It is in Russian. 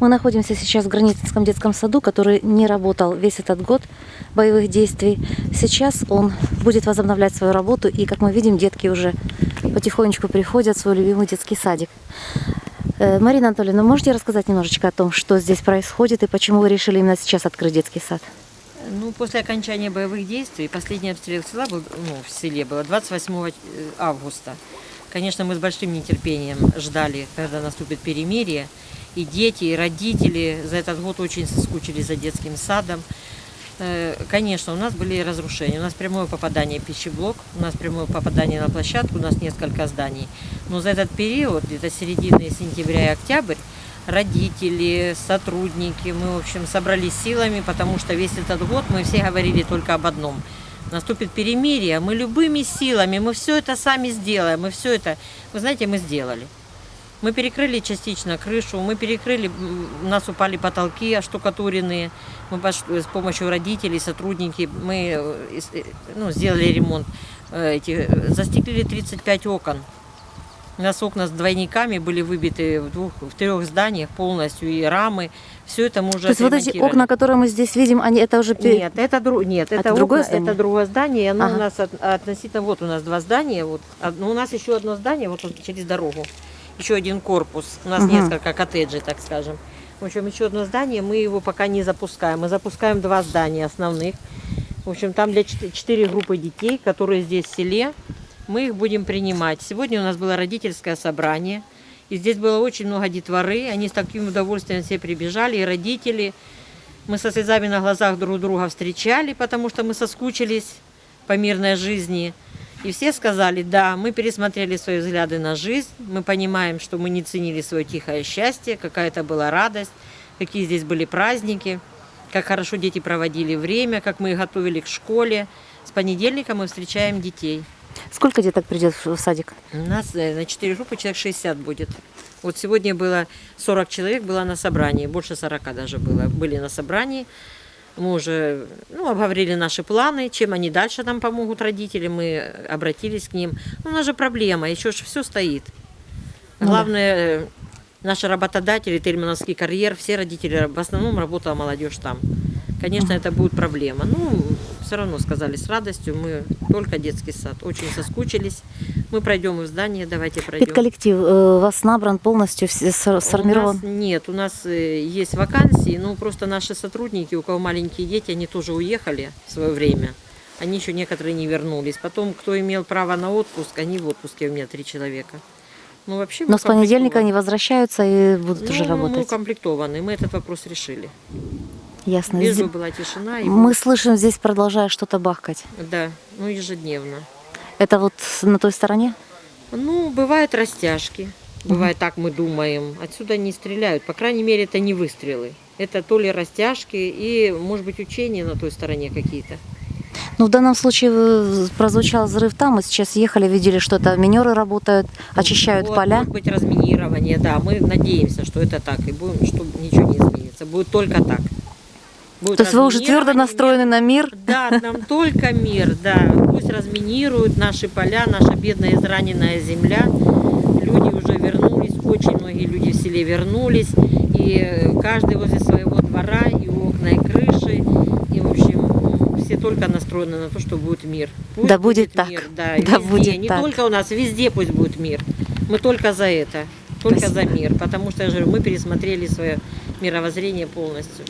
Мы находимся сейчас в Границинском детском саду, который не работал весь этот год боевых действий. Сейчас он будет возобновлять свою работу, и, как мы видим, детки уже потихонечку приходят в свой любимый детский садик. Э, Марина Анатольевна, можете рассказать немножечко о том, что здесь происходит и почему вы решили именно сейчас открыть детский сад? Ну, после окончания боевых действий, последний обстрел села был, ну, в селе было 28 августа. Конечно, мы с большим нетерпением ждали, когда наступит перемирие. И дети, и родители за этот год очень соскучились за детским садом. Э, Конечно, у нас были разрушения. У нас прямое попадание в пищеблок, у нас прямое попадание на площадку, у нас несколько зданий. Но за этот период, где-то середины сентября и октябрь, родители, сотрудники, мы, в общем, собрались силами, потому что весь этот год мы все говорили только об одном. Наступит перемирие, мы любыми силами, мы все это сами сделаем, мы все это, вы знаете, мы сделали. Мы перекрыли частично крышу, мы перекрыли, у нас упали потолки оштукатуренные, мы пош- с помощью родителей, сотрудники, мы э, э, ну, сделали ремонт, э, эти, э, застеклили 35 окон. У нас окна с двойниками были выбиты в, двух, в трех зданиях полностью, и рамы, все это мы уже То есть вот эти окна, которые мы здесь видим, они это уже... Нет, это, дру... Нет, это, Это другое окна, здание? это другое здание. Оно Ага. у нас от- относительно, вот у нас два здания, вот, одно- у нас еще одно здание, вот через дорогу, еще один корпус, у нас Мгм. несколько коттеджей, так скажем. В общем, еще одно здание, мы его пока не запускаем. Мы запускаем два здания основных. В общем, там для чет- четыре группы детей, которые здесь в селе, мы их будем принимать. Сегодня у нас было родительское собрание, и здесь было очень много детворы, они с таким удовольствием все прибежали, и родители, мы со слезами на глазах друг друга встречали, потому что мы соскучились по мирной жизни. И все сказали, да, мы пересмотрели свои взгляды на жизнь, мы понимаем, что мы не ценили свое тихое счастье, какая это была радость, какие здесь были праздники, как хорошо дети проводили время, как мы их готовили к школе. С понедельника мы встречаем детей. Сколько деток придет в садик? У нас э, на 4 группы человек 60 будет. Вот сегодня было 40 человек было на собрании, больше 40 даже было, были на собрании. Мы уже ну, обговорили наши планы, чем они дальше нам помогут родители, мы обратились к ним. Ну, у нас же проблема, еще же все стоит. Ну. Главное, наши работодатели, Тельмановский карьер, все родители, в основном работала молодежь там. Конечно, это будет проблема. Ну, все равно сказали с радостью, мы только детский сад. Очень соскучились. Мы пройдем в здание, давайте пройдем. Педколлектив э, у вас набран полностью, сор- У сформирован? нас нет, у нас э, есть вакансии, но просто наши сотрудники, у кого маленькие дети, они тоже уехали в свое время. Они еще некоторые не вернулись. Потом, кто имел право на отпуск, они в отпуске, у меня три человека. Ну, вообще мы Но с понедельника они возвращаются и будут уже Ну, Мы работать. укомплектованы, мы этот вопрос решили. Ясно. Лишь бы была тишина. И Мы слышим здесь, продолжая что-то бахкать. Да, ну ежедневно. Это вот на той стороне? Ну, бывают растяжки. Бывает так, мы думаем. Отсюда не стреляют. По крайней мере, это не выстрелы. Это то ли растяжки и, может быть, учения на той стороне какие-то. Ну, в данном случае э, прозвучал взрыв там, мы сейчас ехали, видели, что это минеры работают, очищают Вот, поля. Может быть, разминирование, да. Мы надеемся, что это так. И будем, что ничего не изменится. Будет только так. Будет То есть вы уже твердо настроены на мир? Да, нам только мир, да. Пусть разминируют наши поля, наша бедная израненная земля. Люди уже вернулись, очень многие люди в селе вернулись. И каждый возле своего двора, и окна, и крыши. И, в общем, все только настроены на то, что будет мир. Пусть Да будет так. Мир, да, Да везде. будет Не так. только у нас, везде пусть будет мир. Мы только за это. Только Спасибо. за мир. Потому что, я же говорю, мы пересмотрели свое мировоззрение полностью.